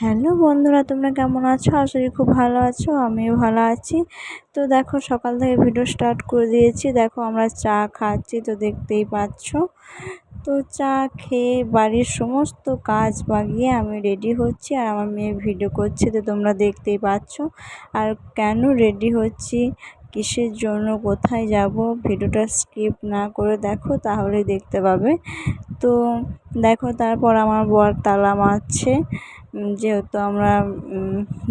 Hello বন্ধুরা, তোমরা কেমন আছো? আশা করি খুব ভালো আছো, আমিও ভালো আছি। তো দেখো, সকাল থেকে ভিডিও স্টার্ট করে দিয়েছি। দেখো, আমরা চা খাচ্ছি, তো দেখতেই পাচ্ছ। তো চা খেয়ে বাড়ির সমস্ত কাজ বাগিয়ে আমি রেডি হচ্ছি আর আমার মেয়ে ভিডিও করছে, তো তোমরা দেখতেই পাচ্ছ। আর কেন রেডি হচ্ছি? কিসের জন্য? কোথায় যাব? ভিডিওটা স্কিপ না করে দেখো তাহলে দেখতে পাবে। তো দেখো, তারপর আমার বর তালা মারছে। যেহেতু আমরা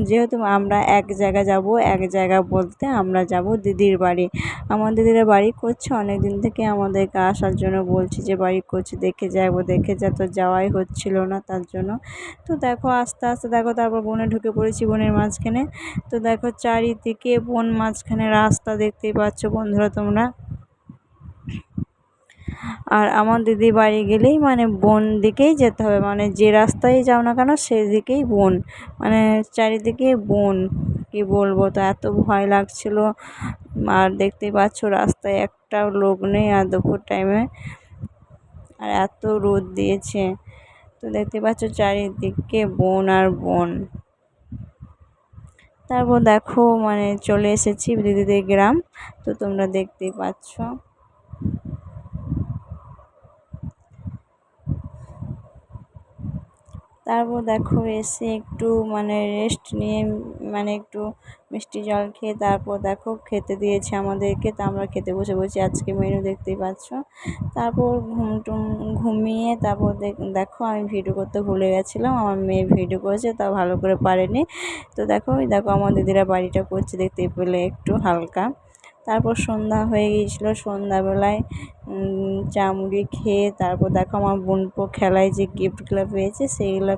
যেহেতু আমরা এক জায়গা যাব, এক জায়গা বলতে আমরা যাব দিদির বাড়ি। আমার দিদিরা বাড়ি করছে অনেক দিন থেকে আমাদেরকে আসার জন্য বলছি যে, বাড়ি করছে, দেখে যাব, দেখে যা। তো যাওয়াই হচ্ছিল না তার জন্য। তো দেখো, আস্তে আস্তে দেখো, তারপর বনে ঢুকে পড়েছি বনের মাঝখানে। তো দেখো, চারিদিকে বন মাঝখানে রাস্তা দেখতেই পাচ্ছ বন্ধুরা তোমরা। আর আমার দিদি বাড়ি গেলেই মানে বন দিকেই যেতে হবে। মানে যে রাস্তায় যাও না কেন সেদিকেই বন। মানে চারিদিকে বন, কী বলব? তো এত ভয় লাগছিল। আর দেখতেই পাচ্ছ রাস্তায় একটাও লোক নেই আর দুপুর টাইমে আর এত রোদ দিয়েছে। তো দেখতে পাচ্ছ চারিদিকে বন আর বন। তারপর দেখো মানে চলে এসেছি দিদিদের গ্রাম। তো তোমরা দেখতেই পাচ্ছ। তারপর দেখো এসে একটু মানে রেস্ট নিয়ে মানে একটু মিষ্টি জল খেয়ে তারপর দেখো খেতে দিয়েছে আমাদেরকে, তা আমরা খেতে বসে বসে আজকে মেনু দেখতেই পাচ্ছ। তারপর ঘুম টুম, ঘুমিয়ে তারপর দেখো আমি ভিডিও করতে ভুলে গেছিলাম, আমার মেয়ে ভিডিও করেছে, তা ভালো করে পারেনি। তো দেখো দেখো আমার দিদিরা বাড়িটা করছে দেখতে পেলে একটু হালকা। তারপর সন্ধ্যা হয়ে গিয়েছিল। সন্ধ্যাবেলায় চা মুড়ি খেয়ে তারপর দেখো আমার বোনপো খেলায় যে গিফটগুলো পেয়েছে সেইগুলো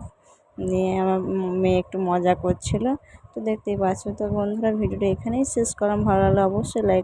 নিয়ে আমার মেয়ে একটু মজা করছিল। তো দেখতেই পাচ্ছ। তো বন্ধুরা, ভিডিওটা এখানেই শেষ করলাম। ভালো লাগলে অবশ্যই লাইক